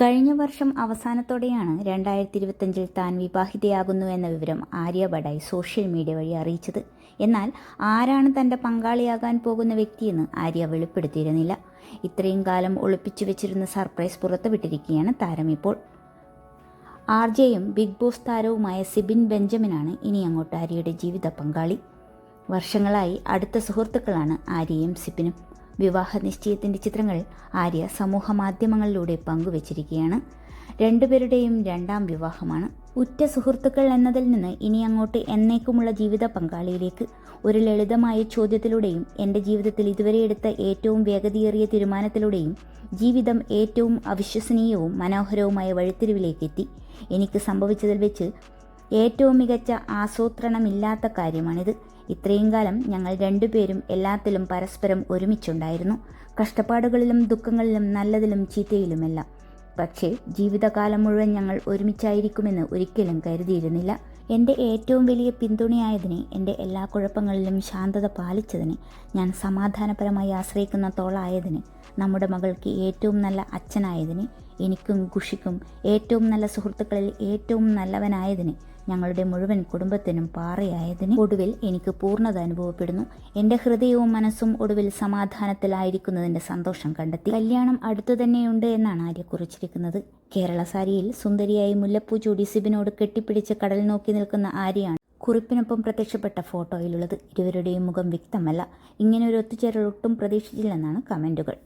കഴിഞ്ഞ വർഷം അവസാനത്തോടെയാണ് രണ്ടായിരത്തി ഇരുപത്തഞ്ചിൽ താൻ വിവാഹിതയാകുന്നു എന്ന വിവരം ആര്യ ബഡായി സോഷ്യൽ മീഡിയ വഴി അറിയിച്ചത്. എന്നാൽ ആരാണ് തന്റെ പങ്കാളിയാകാൻ പോകുന്ന വ്യക്തിയെന്ന് ആര്യ വെളിപ്പെടുത്തിയിരുന്നില്ല. ഇത്രയും കാലം ഒളിപ്പിച്ചു വെച്ചിരുന്ന സർപ്രൈസ് പുറത്തുവിട്ടിരിക്കുകയാണ് താരം ഇപ്പോൾ. ആർ ജെയും ബിഗ് ബോസ് താരവുമായ സിബിൻ ബെഞ്ചമിനാണ് ഇനി അങ്ങോട്ട് ആര്യയുടെ ജീവിത പങ്കാളി. വർഷങ്ങളായി അടുത്ത സുഹൃത്തുക്കളാണ് ആര്യയും സിബിനും. വിവാഹ നിശ്ചയത്തിന്റെ ചിത്രങ്ങൾ ആര്യ സമൂഹ മാധ്യമങ്ങളിലൂടെ പങ്കുവച്ചിരിക്കുകയാണ്. രണ്ടുപേരുടെയും രണ്ടാം വിവാഹമാണ്. ഉറ്റ സുഹൃത്തുക്കൾ എന്നതിൽ നിന്ന് ഇനി അങ്ങോട്ട് എന്നേക്കുമുള്ള ജീവിത പങ്കാളിയിലേക്ക് ഒരു ലളിതമായ ചോദ്യത്തിലൂടെയും എന്റെ ജീവിതത്തിൽ ഇതുവരെ എടുത്ത ഏറ്റവും വേഗതയേറിയ തീരുമാനത്തിലൂടെയും ജീവിതം ഏറ്റവും അവിശ്വസനീയവും മനോഹരവുമായ വഴിത്തിരിവിലേക്കെത്തി. എനിക്ക് സംഭവിച്ചതിൽ വെച്ച് ഏറ്റവും മികച്ച ആസൂത്രണമില്ലാത്ത കാര്യമാണിത്. ഇത്രയും കാലം ഞങ്ങൾ രണ്ടുപേരും എല്ലാത്തിലും പരസ്പരം ഒരുമിച്ചുണ്ടായിരുന്നു. കഷ്ടപ്പാടുകളിലും ദുഃഖങ്ങളിലും നല്ലതിലും ചീത്തയിലുമെല്ലാം. പക്ഷേ ജീവിതകാലം മുഴുവൻ ഞങ്ങൾ ഒരുമിച്ചായിരിക്കുമെന്ന് ഒരിക്കലും കരുതിയിരുന്നില്ല. എന്റെ ഏറ്റവും വലിയ പിന്തുണയായതിനെ എന്റെ എല്ലാ കുഴപ്പങ്ങളിലും ശാന്തത പാലിച്ചതിന് ഞാൻ സമാധാനപരമായി ആശ്രയിക്കുന്ന തോളായതിന് നമ്മുടെ മകൾക്ക് ഏറ്റവും നല്ല അച്ഛനായതിന് എനിക്കും ഖുഷിക്കും ഏറ്റവും നല്ല സുഹൃത്തുക്കളിൽ ഏറ്റവും നല്ലവനായതിന് ഞങ്ങളുടെ മുഴുവൻ കുടുംബത്തിനും പാറയായതിന് ഒടുവിൽ എനിക്ക് പൂർണത അനുഭവപ്പെടുന്നു. എന്റെ ഹൃദയവും മനസ്സും ഒടുവിൽ സമാധാനത്തിലായിരിക്കുന്നതിന്റെ സന്തോഷം കണ്ടെത്തി. കല്യാണം അടുത്തു തന്നെയുണ്ട് എന്നാണ് ആര്യ കുറിച്ചിരിക്കുന്നത്. കേരള സാരിയിൽ സുന്ദരിയായി മുല്ലപ്പൂ ചൂടി സിബിനോട് കെട്ടിപ്പിടിച്ച് കടൽ നോക്കി നിൽക്കുന്ന ആര്യയാണ് കുറിപ്പിനൊപ്പം പ്രത്യക്ഷപ്പെട്ട ഫോട്ടോയിലുള്ളത്. ഇരുവരുടെയും മുഖം വ്യക്തമല്ല. ഇങ്ങനെ ഒരു ഒത്തുചേരൽ ഒട്ടും പ്രതീക്ഷിച്ചില്ലെന്നാണ് കമന്റുകൾ